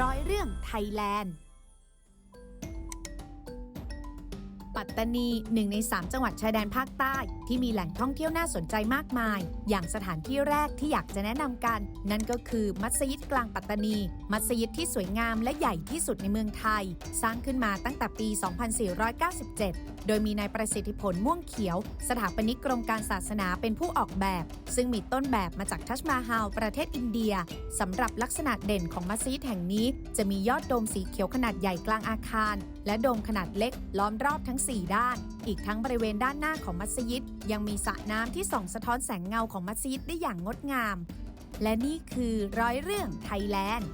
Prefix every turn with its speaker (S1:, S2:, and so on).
S1: ร้อยแลนด์ ปัตตานีหนึ่งใน 3 จังหวัดชายแดนภาคใต้ ที่มีแหล่งท่องเที่ยวน่าสนใจมากมาย อย่างสถานที่แรกที่อยากจะแนะนำกัน นั่นก็คือมัสยิดกลางปัตตานี มัสยิดที่สวยงามและใหญ่ที่สุดในเมืองไทย สร้างขึ้นมาตั้งแต่ปี 2497โดยมีนายประสิทธิผลม่วงเขียว สถาปนิกกรมการศาสนาเป็นผู้ออกแบบ ซึ่งมีต้นแบบมาจากทัชมาฮาลประเทศอินเดียสำหรับลักษณะเด่นของมัสยิดแห่งนี้ จะมียอดโดมสีเขียวขนาดใหญ่กลางอาคาร และโดมขนาดเล็กล้อมรอบทั้ง 4 ด้าน อีกทั้งบริเวณด้านหน้าของมัสยิด ยังมีสระน้ำที่ส่องสะท้อนแสงเงาของมัสยิดได้อย่างงดงาม และนี่คือร้อยเรื่องไทยแลนด์